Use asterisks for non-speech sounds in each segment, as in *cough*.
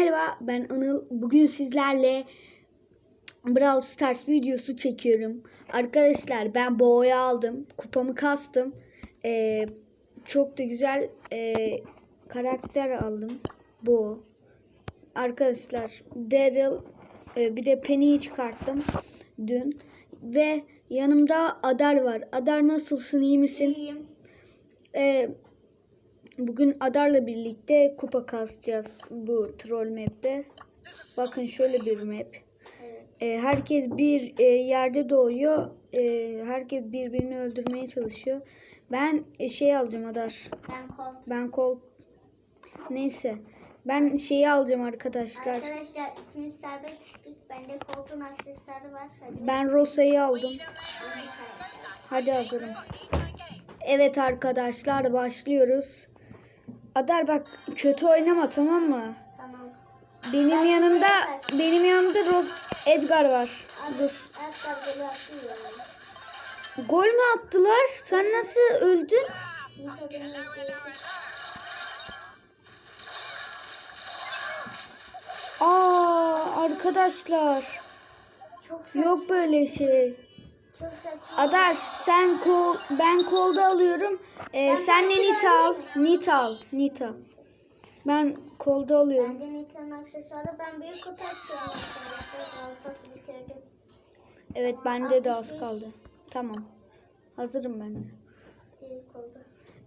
merhaba ben Anıl. Bugün sizlerle Brawl Stars videosu çekiyorum. Arkadaşlar ben boğayı aldım. Kupamı kastım. Ee, çok da güzel e, karakter aldım. Bu. Arkadaşlar Daryl e, bir de Penny'yi çıkarttım dün. Ve yanımda Adar var. Adar nasılsın iyi misin? İyiyim. Ee, bugün Adar'la birlikte kupa kasacağız bu troll map'te. Bakın şöyle bir map. Evet. Ee, herkes bir e, yerde doğuyor. Ee, herkes birbirini öldürmeye çalışıyor. Ben e, şey alacağım Adar. Ben kol. Ben kol... Neyse. Ben şeyi alacağım arkadaşlar. Arkadaşlar ikimiz serbest çıktık. Bende koltuğun aksesuarı var. Hadi Ben Rosa'yı aldım. Hadi hazırım. Evet arkadaşlar başlıyoruz. Adar bak kötü oynama tamam mı? Tamam. Benim Ben yanımda benim yanımda Ros Edgar var. Dur. Ayakkabıları atlıyor. Gol mü attılar? Sen nasıl öldün? Aa arkadaşlar. Çok. Yok böyle şey. Adar sen kol ben kolda alıyorum. Ee, Ben sen de Nita al. Nita al. Nita. Ben kolda alıyorum. Bende Nita'nın aksesuarı. Ben büyük kutu açıyorum. Alfası bitirdim. Evet bende de az kaldı. Tamam. Hazırım ben de.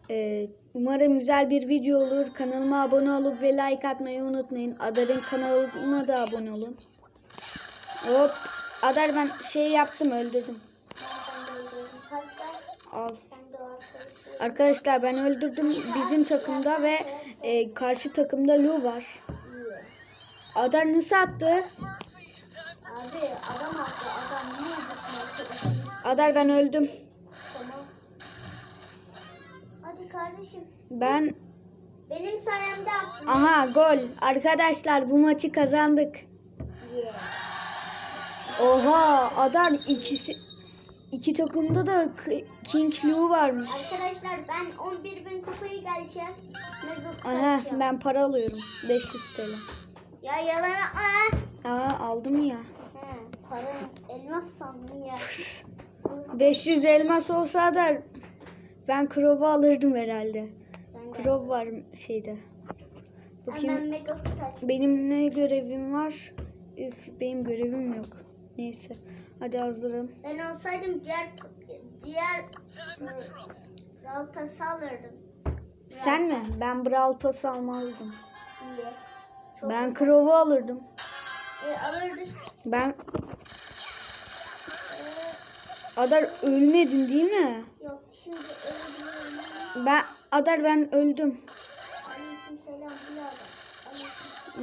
Ee, umarım güzel bir video olur. Kanalıma abone olup ve like atmayı unutmayın. Adar'ın kanalına da abone olun. Hop. Adar ben şey yaptım öldürdüm. Al. Arkadaşlar ben öldürdüm bizim takımda ve e, karşı takımda Lu var. Adar nasıl attı? Abi adam attı. Adam niye arkadaşımız? Adar ben öldüm. Tamam. Hadi kardeşim. Ben Benim sayemde attın. aha gol. Arkadaşlar bu maçı kazandık. Yeah. Oha Adar ikisi iki takımda da King Lu varmış. Arkadaşlar ben 11 bin kupayı geleceğim. Aha açacağım. ben para alıyorum. 500 TL. Ya yalan atma. Aa aldım ya. He, para elmas sandım ya. *laughs* 500 elmas olsa da ben Crow'u alırdım herhalde. Ben de. Crow var şeyde. Ben, ben Bakayım mega kutu açacağım. benim ne görevim var? Üf benim görevim yok. Neyse. Hadi hazırım. Ben olsaydım diğer diğer Ralpas'ı alırdım. Sen mi? Ben Brawl Pass almalıydım. İyi. Çok Ben. Crow'u alırdım. E, alırdık. Ben Adar ölmedin değil mi? yok şimdi öldürüyorum. Ben Adar ben öldüm. Selam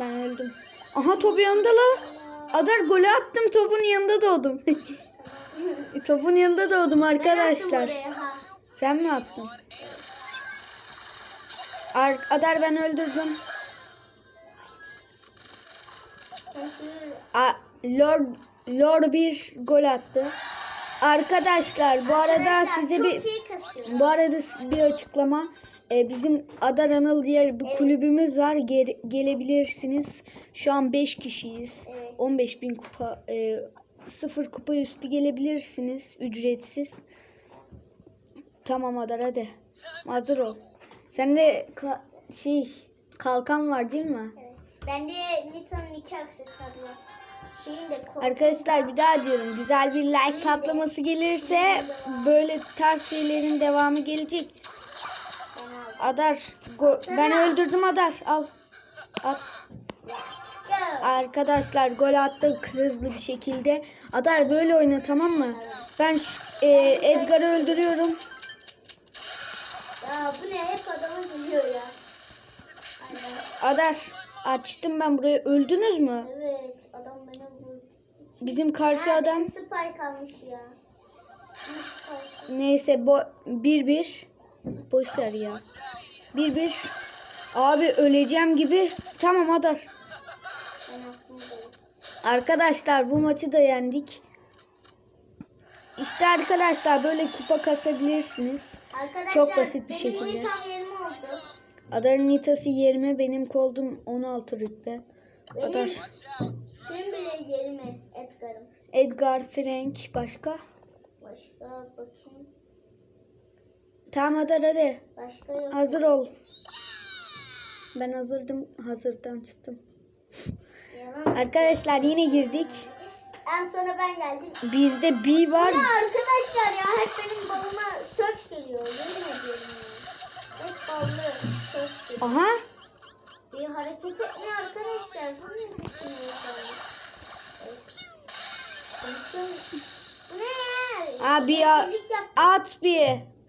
Ben öldüm. Aha top yanında la. Adar golü attım topun yanında doğdum. *laughs* topun yanında doğdum arkadaşlar. Sen mi attın? Ar Adar ben öldürdüm. A Lord Lord bir gol attı. Arkadaşlar bu arada Arkadaşlar, size bir bu arada bir açıklama. Ee, bizim Adar Anıl diye bir Evet. kulübümüz var. Ge- gelebilirsiniz. Şu an 5 kişiyiz. Evet. 15 bin kupa e, sıfır kupa üstü gelebilirsiniz. Ücretsiz. Tamam Adar hadi. Hazır ol. Sende ka- şey kalkan var değil mi? Evet. Bende Nita'nın iki aksesuarı var. De Arkadaşlar bir daha diyorum. Güzel bir like patlaması gelirse böyle tarz şeylerin devamı gelecek. Adar go- ben öldürdüm Adar. Al. At. Arkadaşlar gol attık hızlı bir şekilde. Adar böyle oyna tamam mı? Ben şu- e, Edgar'ı öldürüyorum. Ya bu ne hep adama geliyor ya. Adar açtım ben burayı. Öldünüz mü? Evet adam beni vurdu. Bizim karşı Ha, adam Spike almış ya. Spike. neyse bo 1-1. Boş ver ya. 1-1. Abi öleceğim gibi. Tamam Adar. Arkadaşlar bu maçı da yendik. İşte arkadaşlar böyle kupa kasabilirsiniz. Arkadaşlar Çok basit bir benim şekilde. 20. Adar'ın nitası 20 benim koldum 16 rütbe. Benim Adar. Şimdi bile yerime Edgar'ım. Edgar Frank başka. Başka bakayım. Tamam Adar hadi. Başka yok. Hazır ol. Ben hazırdım. Hazırdan çıktım. Yalan. Arkadaşlar yine girdik. En sona ben geldim. Bizde B var. Ya arkadaşlar ya hep benim balıma search geliyor. Yemin ediyorum ya. Hep ballı search geliyor. Aha. Bir hareket etmiyor arkadaşlar. Bu ne. Bu ne? Abi ya yap. at bir.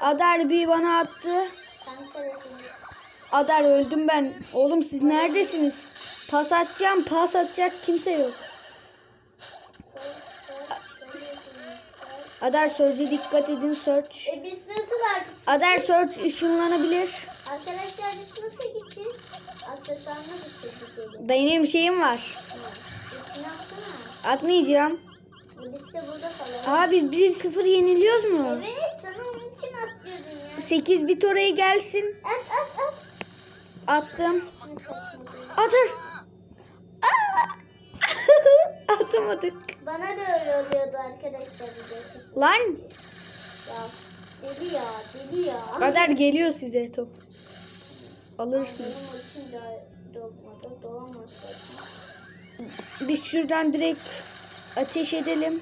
Adar bir bana attı. Adar öldüm ben. Oğlum siz neredesiniz? Pas atacağım, pas atacak kimse yok. Adar Search'e dikkat edin Search. E biz nasıl artık? Adar Search ışınlanabilir. Arkadaşlar biz nasıl gideceğiz? Aksesuarına gideceğiz. Benim. Şeyim var. Atmayacağım. E biz de burada kalalım. Aa biz 1-0 yeniliyoruz mu? Evet sana onun için attırdım ya. 8 bit oraya gelsin. At at at. Attım. Atır. *laughs* Atamadık. Bana da öyle oluyordu arkadaşlar. Lan Ya deli ya deli ya. Adar geliyor size top. Benim Alırsınız. ultim de dolmadı. Dolamaz zaten. Biz şuradan direkt ateş edelim.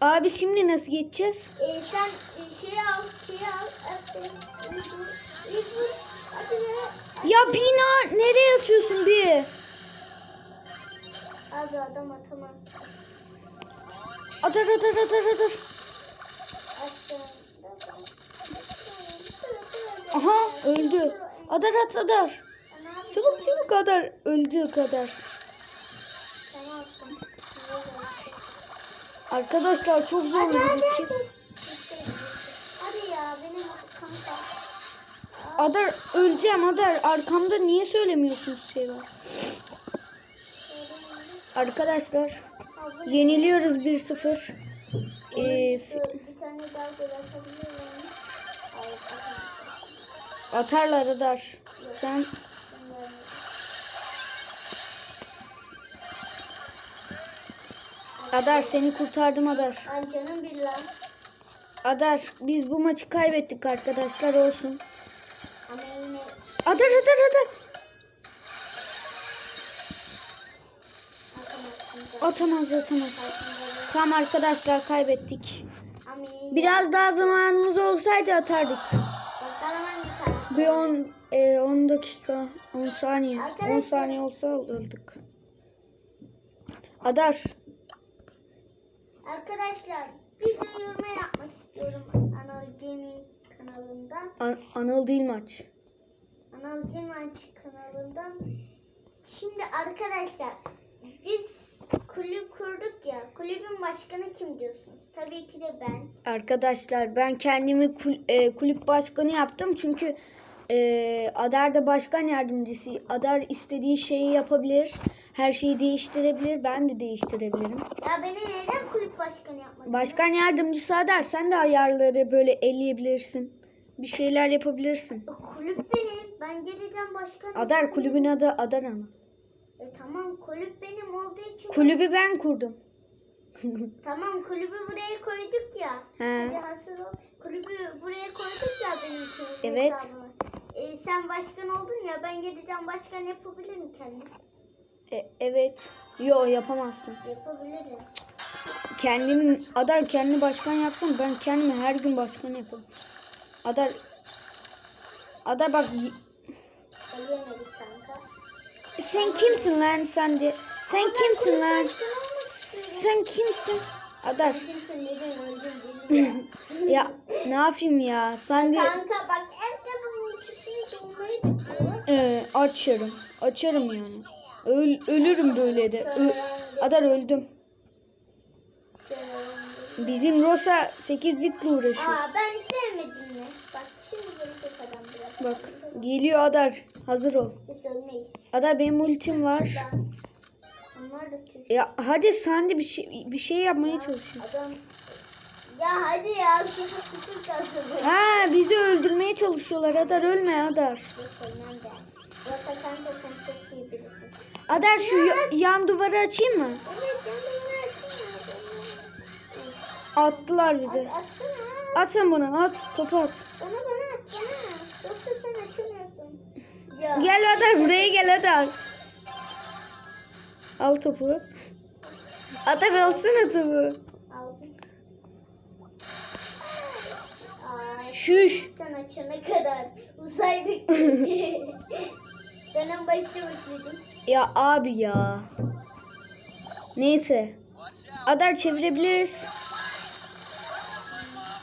Abi şimdi nasıl geçeceğiz? E, sen e, şey al şey al. Aferin. İyi be. Ya bina nereye atıyorsun bir? Abi adam atamaz. Atar atar atar atar. Aşkım. Aha öldü. Adar at adar. Çabuk çabuk adar. Öldü kadar. Tamam. Arkadaşlar çok Hadi zor hadi hadi. rakip. Hadi ya benim kanka. Adar öleceğim Adar. Arkamda niye söylemiyorsunuz şeyler? Arkadaşlar yeniliyoruz 1-0. Ee, atarlar Adar. Sen Adar seni kurtardım Adar. Ay canım bir lan. Adar biz bu maçı kaybettik arkadaşlar olsun. Ama yine Adar Adar Adar. Atamaz atamaz. Tamam arkadaşlar kaybettik. Biraz daha zamanımız olsaydı atardık. Bir 10 e, 10 dakika 10 saniye 10 Arkadaşlar- saniye olsa alırdık. Adar Arkadaşlar bir duyurma yapmak istiyorum Anıl Gaming kanalından. An- Anıl değil maç. Anıl Gaming kanalından. Şimdi arkadaşlar biz kulüp kurduk ya. Kulübün başkanı kim diyorsunuz? Tabii ki de ben. Arkadaşlar ben kendimi kul- e, kulüp başkanı yaptım çünkü e, Adar da başkan yardımcısı. Adar istediği şeyi yapabilir. Her şeyi değiştirebilir. Ben de değiştirebilirim. Ya beni neden kulüp başkanı yapmadın? Başkan yardımcısı Adar sen de ayarları böyle elleyebilirsin. Bir şeyler yapabilirsin. Kulüp benim. Ben geleceğim başkan. Adar kulübün adı Adar ama. E, tamam kulüp benim olduğu için. Kulübü ben kurdum. *laughs* Tamam kulübü buraya koyduk ya. He. Hadi hazır ol. Kulübü buraya koyduk ya benim için. Evet. E, sen başkan oldun ya ben geleceğim başkan yapabilirim kendim. E, evet. Yo yapamazsın. Yapabilirim. Kendini Adar kendi başkan yapsam ben kendimi her gün başkan yaparım. Adar Adar bak sen kimsin lan sen de? Sen kimsin lan? Sen kimsin? Adar *laughs* ya. ne yapayım ya? Sen de Kanka bak en kitabın ultisini dolmayı bekliyor. e, açarım. Açarım yani. Öl, ölürüm böyle de. Ö- Adar öldüm. Bizim Rosa 8 bitle uğraşıyor. Aa ben sevmedim mi? Bak şimdi gelecek adam biraz. Bak geliyor Adar. Hazır ol. Biz ölmeyiz. Adar benim ultim var. Onlar da. Ya hadi sen de bir şey bir şey yapmaya çalışıyor. Adam... Ya hadi ya sıfır sıfır. Ha bizi öldürmeye çalışıyorlar. Adar ölme Adar. Rosa kanka sen. Adar şu ya- yan duvarı açayım mı? Evet. Attılar bize. At, atsana. At sen bana at. Topu at. Bana bana at bana. Yoksa sen açamıyorsun. Ya. Gel Adar buraya gel Adar. Al topu. Adar alsana topu. Aldım. Şuş. sen açana kadar uzay bekledi. *laughs* ben en başta bekledim. Ya abi ya. Neyse. Adar çevirebiliriz.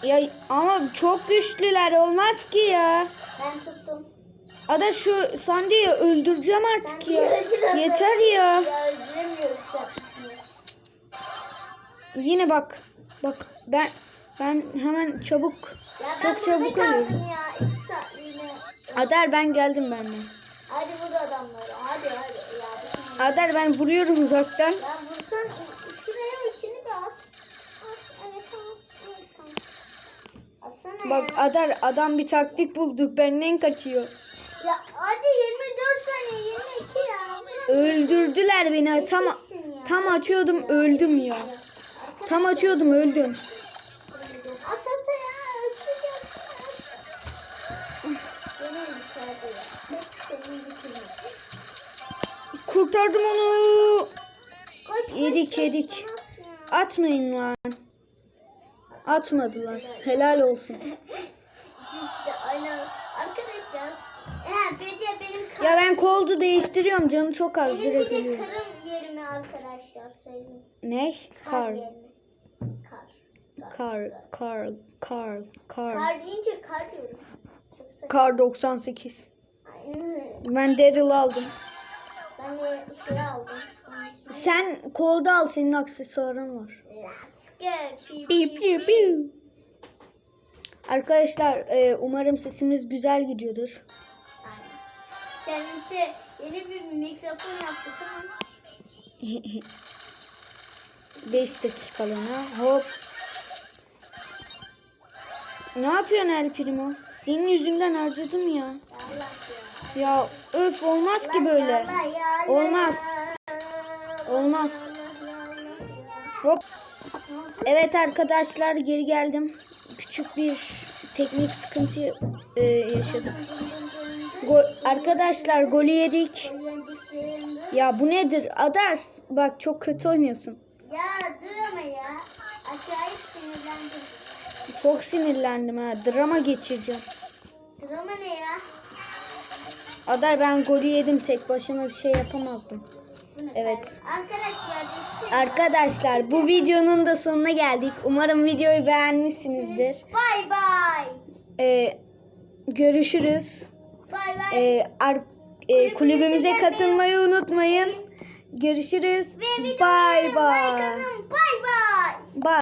Ya ama çok güçlüler olmaz ki ya. Ben tuttum. Adar şu Sandy'yi öldüreceğim artık Sen ya. Yeter ya. Yine bak. Bak ben ben hemen çabuk Ya ben çok çabuk ölüyorum. ya. Adar ben geldim benden. Hadi vur adamları. Hadi hadi. Ya, Adar ben vuruyorum uzaktan. Ya vursan şuraya içini bir at. At. Evet tamam. Evet tamam. Atsana Bak ya. Adar adam bir taktik bulduk. Benden kaçıyor. Ya hadi 24 saniye 22 ya. Öldürdüler beni. Tam tam açıyordum öldüm ya. Tam açıyordum öldüm. Kurtardım onu. Koş, koş, Yedik, koş, yedik. ya. Atmayın lan. Atmadılar. Helal olsun. Arkadaşlar. Benim Ya ben koldu değiştiriyorum. Canı çok az. benim Direkt ölüyor. karım yerime arkadaşlar söyleyeyim. Ne? Kar, Kar. Kar. Kar. Kar. Kar. Kar. Deyince kar saçma. Kar 98. Ben Daryl aldım. Ben de şey aldım. Sen kolda al. Senin aksesuarın var. Let's go. Piu, Piu, piu, piu, piu. Arkadaşlar e, umarım sesimiz güzel gidiyordur. Kendisi yeni bir mikrofon yaptık ama 5 dakikalığına hop. Ne yapıyorsun El Primo? Senin yüzünden harcadım ya. Allah ya. Ya öf olmaz ki böyle. Olmaz. Olmaz. Hop. Evet arkadaşlar geri geldim. Küçük bir teknik sıkıntı e, yaşadık. Go- arkadaşlar golü yedik. Ya bu nedir? Adar bak çok kötü oynuyorsun. Ya dur ama ya. Acayip sinirlendim. Çok sinirlendim ha. Drama geçireceğim. Drama ne ya? Adar ben golü yedim tek başıma bir şey yapamazdım. Evet. Arkadaşlar işte. Arkadaşlar bu videonun da sonuna geldik. Umarım videoyu beğenmişsinizdir. Bay bay. Ee, görüşürüz. Bay bay. Ee, ar- e, kulübümüze katılmayı unutmayın. Görüşürüz. Atın. Bay bay. Bye.